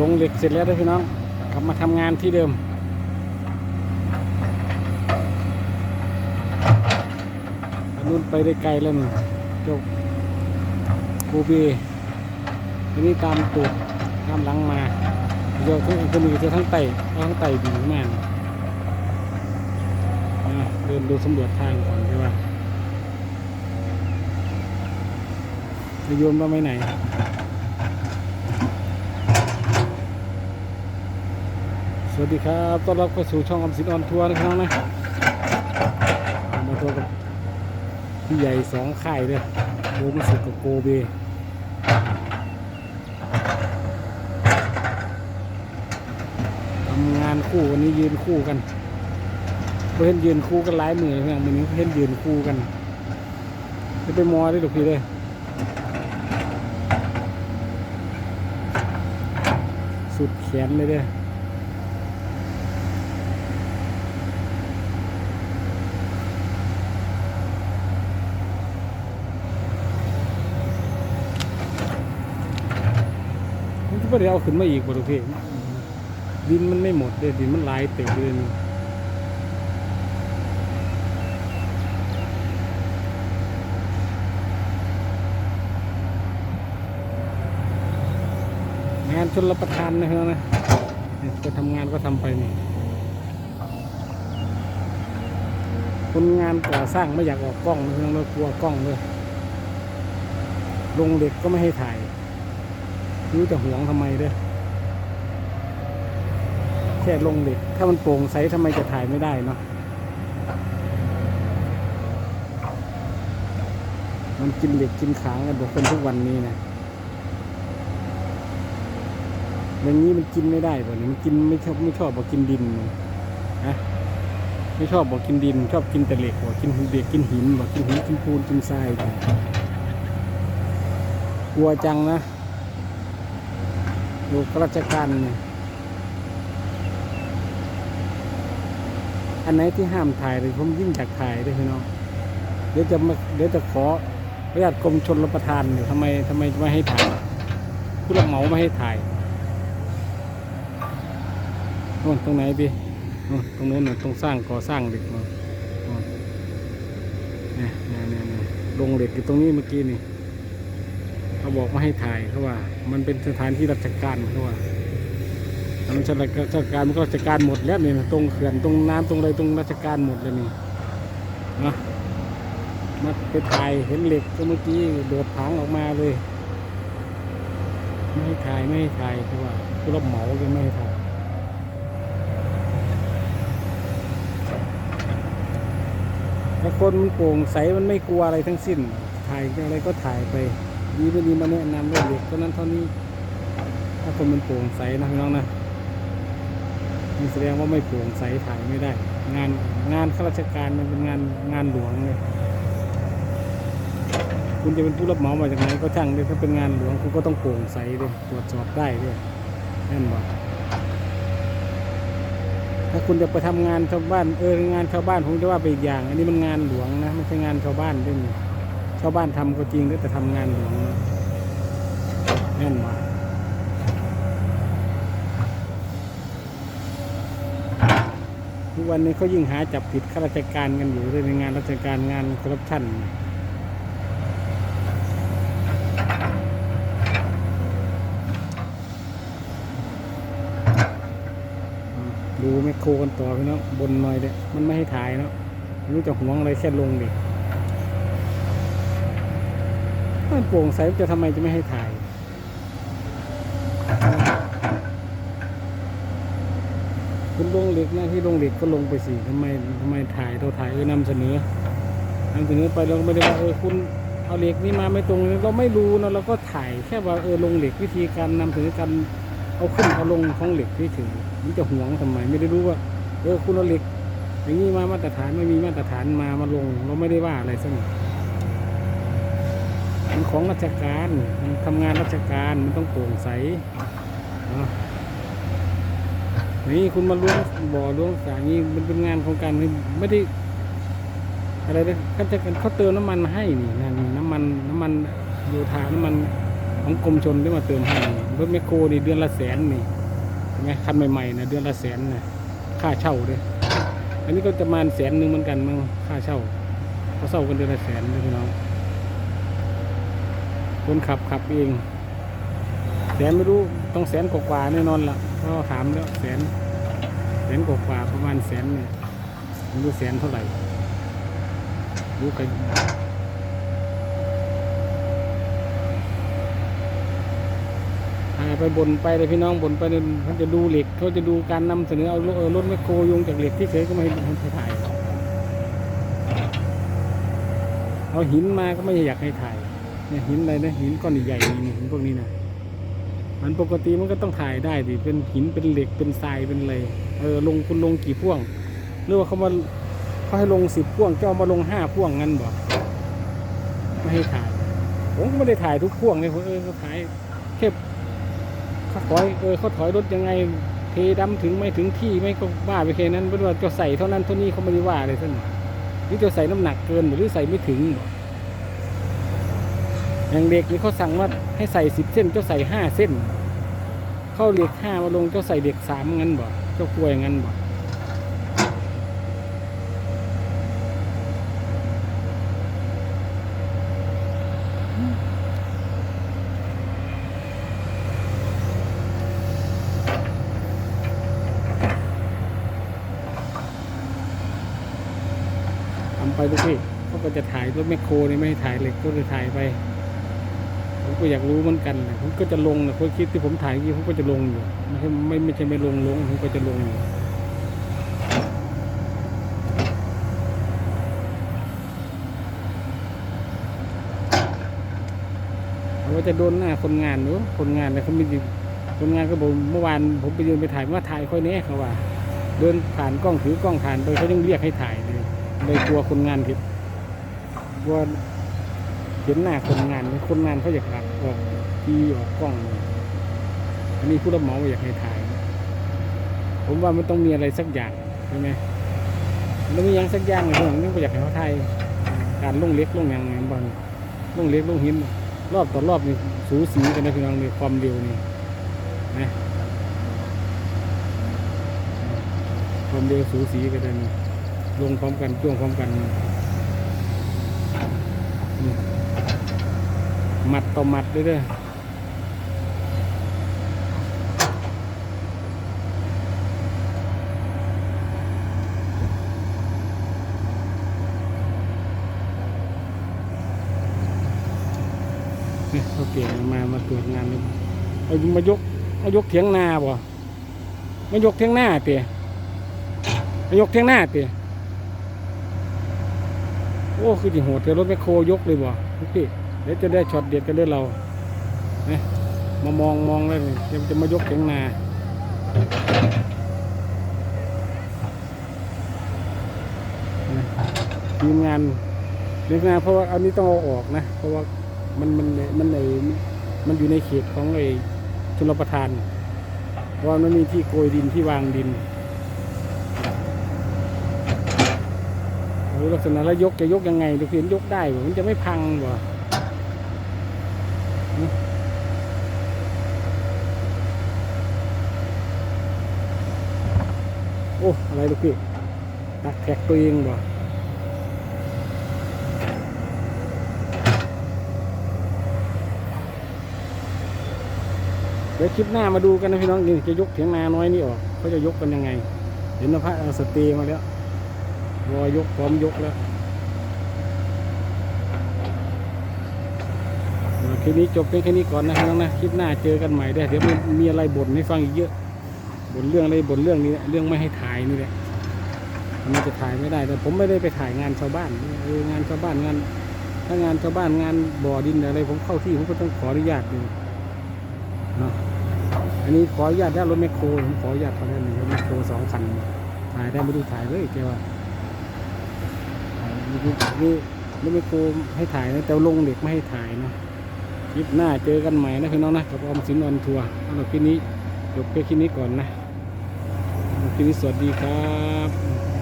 ลงเหล็กเสร็จแล้วด้วยพี่น้อง กลับมาทำงานที่เดิมนนู้นไปได้ไกลแล้วนี่จ้าโกเบทีนี้ตามตูดตามหลังมาเดี๋ยวคนคนอื่นจะทั้งไต่ทั้งไต่ดีมากเดินดูสำรวจทางก่อนใช่ป่ะจะโยนมาไว้ไหน สวัสดีครับต้อนรับเข้าสู่ช่องอมสินออนทัวร์นะครับนะมาตัวกับพี่ใหญ่สองค่เลยโบมาสุกกับโกเบทำงานคู่วันนี้ยืนคู่กันเพื่อนยืนคู่กันหลายมือเพื่อนวันนี้เพื่อนยืนคู่กันจะไปมอได้หรอกพี่เลยสุดแขนเลยเด้อ มันจะได้เอาขึ้นมาอีกบ่ลูกพี่ดินมันไม่หมดเลยดินมันหลายเต็มเลยงานชนรับประทานนะครับนะนี่ก็ทำงานก็ทำไปนี่คนงานก่อสร้างไม่อยากออกกล้องนะครับเรากลัวกล้องเลยลงเหล็กก็ไม่ให้ถ่าย รู้จะห่วงทำไมเด้อแค่ลงเหล็ก ถ้ามันโปร่งใสทำไมจะถ่ายไม่ได้เนาะมันกินเหล็กกินขางกันบอกคนทุกวันนี้นะอย่างนี้มันกินไม่ได้บ่เนี่ยมันกินไม่ชอบไม่ชอบบอกกินดินนะไม่ชอบบอกกินดิน ชอบกินแต่เหล็กบอกกินเหล็กกินหินบอกกินหินกินปูนกินทรายกลัวจังนะ ดูข้าราชการเนี่ยอันไหนที่ห้ามถ่ายเลยผมยิ่งอยากถ่ายด้วยพี่น้องเดี๋ยวจะมาเดี๋ยวจะขออนุญาตกรมชนรับประทานอยู่ทำไมทำไมไม่ให้ถ่ายผู้รับเหมาไม่ให้ถ่ายโน่นตรงไหนพี่โน่นตรงโน้นน่ะตรงสร้างก่อสร้างเหล็กมาโน่นเนี่ยเนี่ยเนี่ยลงเหล็กอยู่ตรงนี้เมื่อกี้นี่ เขาบอกไม่ให้ถ่ายเขาว่า มันเป็นสถานที่ราชการเขาว่ามันราชการมันก็ราชการหมดแล้วนี่ตรงเขื่อนตรงน้ำตรงอะไรตรงราชการหมดเลยนี่นะมาไปถ่ายเห็นเหล็กก็เมื่อกี้โดดผางออกมาเลย ไม่ให้ถ่ายไม่ให้ถ่ายคือว่าผู้รับเหมาก็ไม่ให้ถ่ายถ้าคนมันโปร่งใสมันไม่กลัวอะไรทั้งสิ้น ถ่ายอะไรก็ถ่ายไป ดีไม่ดีมาแนะนำว่าเหล็กก็นั้นเท่านี้ ถ้าคนมันโปร่งใสนะพี่น้องนะนี่แสดงว่าไม่โปร่งใสถ่ายไม่ได้ งานงานข้าราชการมันเป็นงานงานหลวงเลยคุณจะเป็นผู้รับเหมามาจากไหนก็ช่างเลยถ้าเป็นงานหลวงคุณก็ต้องโปร่งใสเลยตรวจสอบได้ด้วยนั่นบอกถ้าคุณจะไปทำงานชาวบ้านเอองานชาวบ้านผมจะว่าไปอีกอย่าง อันนี้มันงานหลวงนะไม่ใช่งานชาวบ้านด้วยนี่าวบ้านทำก็จริงแต่ทำงานหลวงนะนั่นบอกทุกวันนี้เขายิ่งหาจับผิดข้าราชการกันอยู่เลยในงานราชการงานคอร์รัปชันดูแมคโครกันต่อพี่น้องบนหน่อยเด้มันไม่ให้ถ่ายเนาะรู้จะหวงอะไรแค่ลงเด็ก มันโปร่งใสจะทำไมจะไม่ให้ถ่ายคุณลงเหล็กนะที่ลงเหล็กก็ลงไปสิทำไมทำไมถ่ายเราถ่ายเออนำเสนอนำเสนอไปเราไม่ได้ว่าเออคุณเอาเหล็กนี้มาไม่ตรงเราไม่รู้นะเราก็ถ่ายแค่ว่าเออลงเหล็กวิธีการนำเสนอการเอาขึ้นเอาลงของเหล็กที่ถือมันจะห่วงทำไมไม่ได้รู้ว่าเออคุณเอาเหล็กอย่างนี้มามาตรฐานไม่มีมาตรฐานมามาลง เราไม่ได้ว่าอะไรสักหน่อย มันของราชการมันทำงานราชการมันต้องโปร่งใสนี่คุณมาล้วงบ่อล้วงสระนี้มันเป็นงานของการไม่ได้อะไรเลยเขาจะเขาเติมน้ำมันให้นี่นะนี่น้ำมันน้ำมันโยธาน้ำมันของกรมชนที่มาเติมให้รถแมคโครนี่เดือนละแสนนี่เห็นไหมคันใหม่ๆนะเดือนละแสนนะค่าเช่าด้วยอันนี้ก็จะประมาณแสนหนึ่งเหมือนกันมั้งค่าเช่าเขาเช่ากันเดือนละแสนเลยพี่น้อง คนขับขับเองแสนไม่รู้ต้องแสนกว่าแน่นอนละเพราะถามแล้วแสนแสนกว่าประมาณแสนเนี่ยไม่รู้แสนเท่าไหร่รู้ใครไปบนไปเลยพี่น้องบนไปเลยเขาจะดูเหล็กเขาจะดูการนำเสนอเอารถรถแมคโครยงจากเหล็กที่เคยก็ไม่ให้ให้ถ่าย เอาหินมาก็ไม่อยากให้ถ่าย เนี่ยหินอะไรนะหินก้อนใหญ่ๆนี่หินพวกนี้นะมันปกติมันก็ต้องถ่ายได้ดิเป็นหินเป็นเหล็กเป็นทรายเป็นอะไรเออลงคุณลงกี่พ่วง หรือว่าเขามาเขาให้ลงสิบพ่วงเจ้ามาลงห้าพ่วงงั้นบอกไม่ให้ถ่าย ผมก็ไม่ได้ถ่ายทุกพ่วงเลยผมเออเขาถ่ายแค่เขาถอยเออเขาถอยรถยังไงเทดำถึงไม่ถึงที่ไม่ก็ว่าไปแค่นั้นเป็นว่าจะใส่เท่านั้นเท่านี้เขาไม่ได้ว่าเลยท่านหรือจะใส่น้ำหนักเกินหรือใส่ไม่ถึงอ ย่างเด็กนี่เขาสั่งว่าให้ใส่สิบเส้นเจ้าใส่ห้าเส้น เข้าเหล็กห้ามาลงเจ้าใส่เด็กสามงั้นบ่เจ้ากลัวยงั้นบ่ทำไปลูกพี่เขาก็จะถ่ายรถแมคโครนี่ไม่ให้ถ่ายเหล็กก็จะถ่ายไป ผมก็อยากรู้เหมือนกันนะผมก็จะลงนะคนคิดที่ผมถ่ายเมื่อกี้ผมก็จะลงอยู่ไม่ใช่ไม่ไม่ใช่ไม่ลงลงผมก็จะลงอยู่เขาว่าจะโดนหน้าคนงานเนอะคนงานเนี่ยเขาไม่ได้คนงานก็บอกเมื่อวานผมไปยืนไปถ่ายว่าถ่ายค่อยแน่เขาว่า เดินผ่านกล้องถือกล้องผ่านไปเขายังเรียกให้ถ่ายเลยเลยกลัวคนงานผิดกลัว เห็นหน้าคนงานคนงานเขาอยากหักออกทีออกกล้อง อันนี้ผู้รับเหมาอยากให้ถ่าย ผมว่ามันต้องมีอะไรสักอย่างใช่ไหมมันต้องมีอย่างสักอย่างเลยผมนึกว่าอยากให้เขาถ่ายการลงเล็กลงย่างไงบอลลงเล็กลงหินรอบต่อรอบนี่สูสีกันนะพี่น้องนี่ความเร็วนี่นะความเร็วสูสีกันเลยลงพร้อมกันจ้วงพร้อมกันนี่ หมัดต่อหมัดเลยเด้อเนี่ยเขาเปลี่ยนมา มาตรวจงานเลยเอามายกมายกเถียงนาบ่มายกเถียงหน้าเตี๋ยมายกเถียงหน้าเตี๋ยโอ้ คือจิโหดเดี๋ยวรถแมคโครยกเลยบ่พี่ เดี๋ยวจะได้ช็อตเด็ดกันด้วยเราเนี่ยมามองมองแล้วนี่เดี๋ยวจะมายกเถียงนาทีมงานทีมงาเพราะว่าอันนี้ต้องเอาออกนะ เพราะว่ามันมันมันในมันอยู่ในเขตของไอ้ชลประทาน เพราะว่ามันมีที่โกยดินที่วางดินโอ้ลักษณะแล้วยกจะยกยังไงดูเห็นยกได้บ่มันจะไม่พังบ่ โอ้ อะไรลูกพี่ตักแขกตัวเองบ่เดี๋ยวคลิปหน้ามาดูกันนะพี่น้องนี่จะยกเถียงนาน้อยนี่ออกเขาจะยกกันยังไง เห็นนพระเอาสเตย์มาแล้วรอยกพร้อมยกแล้วเอา คลิปนี้จบเพียงแค่นี้ก่อนนะพี่น้องนะคลิปหน้าเจอกันใหม่ได้เดี๋ยวมีอะไรบ่นให้ฟังอีกเยอะบ่นเรื่องอะไรบ่นเรื่องนี้เรื่องไม่ให้ถ่ายนี่แหละมันจะถ่ายไม่ได้ แต่ผมไม่ได้ไปถ่ายงานชาวบ้านเอองานชาวบ้านงานถ้างานชาวบ้านงานบ่อดินอะไร ผมเข้าที่ผมก็ต้องขออนุญาตดูนะอันนี้ขออนุญาตแล้รถแมคโครผมขออนุญาตเขาได้หนึ่งรถแมคโครสองคันถ่ายได้ไม่ดูถ่ายเลยแกว่าถ่ายนี่นี่รถแมคโครให้ถ่ายนะแต่ลงเด็กไม่ให้ถ่ายเนาะ คลิปหน้าเจอกันใหม่นะพี่น้องนะกับออมสินออนทัวร์สำหรับคลิปนี้จบแค่คลิปนี้ก่อนนะคลิปนี้สวัสดีครับ